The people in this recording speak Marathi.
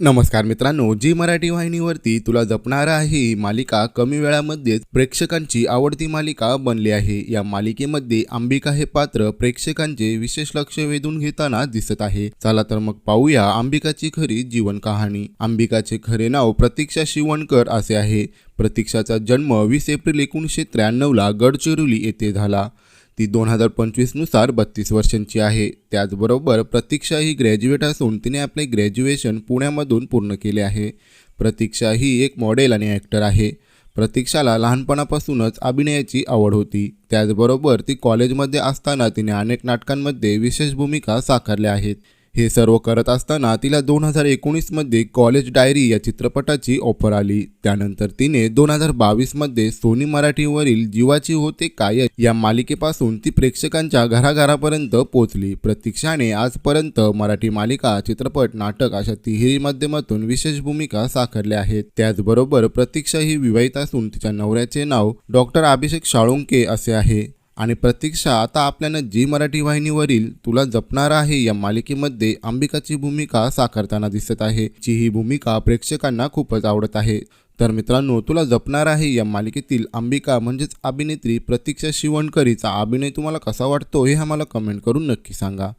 नमस्कार मित्रांनो जी मराठी वाहिनीवरती तुला जपणार आहे ही मालिका कमी वेळामध्येच प्रेक्षकांची आवडती मालिका बनली आहे. या मालिकेमध्ये अंबिका हे पात्र प्रेक्षकांचे विशेष लक्ष वेधून घेताना दिसत आहे. चला तर मग पाहूया अंबिकाची खरी जीवन कहाणी. अंबिकाचे खरे नाव प्रतीक्षा शिवणकर असे आहे. प्रतीक्षाचा जन्म वीस एप्रिल एकोणीसशे त्र्याण्णवला गडचिरोली येथे झाला. ती दोन हजार पंचवीसनुसार बत्तीस वर्षांची आहे. त्याचबरोबर प्रतीक्षा ही ग्रॅज्युएट असून तिने आपले ग्रॅज्युएशन पुण्यामधून पूर्ण केले आहे. प्रतीक्षा ही एक मॉडेल आणि ॲक्टर आहे. प्रतीक्षाला लहानपणापासूनच अभिनयाची आवड होती. त्याचबरोबर ती कॉलेजमध्ये असताना तिने अनेक नाटकांमध्ये विशेष भूमिका साकारल्या आहेत. हे सर्व करत असताना तिला दोन हजार एकोणीसमध्ये कॉलेज डायरी या चित्रपटाची ऑफर आली. त्यानंतर तिने दोन हजार बावीसमध्ये सोनी मराठीवरील जीवाची होते काय या मालिकेपासून ती प्रेक्षकांच्या घराघरापर्यंत पोहोचली. प्रतीक्षाने आजपर्यंत मराठी मालिका चित्रपट नाटक अशा तिहेरी माध्यमातून विशेष भूमिका साकारल्या आहेत. त्याचबरोबर प्रतीक्षा ही विवाहित असून तिच्या नवऱ्याचे नाव डॉक्टर अभिषेक शाळुंके असे आहे. आणि प्रतीक्षा आता आपल्यानं जी मराठी वाहिनीवरील तुला जपणार आहे या मालिकेमध्ये अंबिकाची भूमिका साकारताना दिसत आहे जी ही भूमिका प्रेक्षकांना खूपच आवडत आहे. तर मित्रांनो तुला जपणार आहे या मालिकेतील अंबिका म्हणजेच अभिनेत्री प्रतीक्षा शिवणकरीचा अभिनय तुम्हाला कसा वाटतो हे आम्हाला कमेंट करून नक्की सांगा.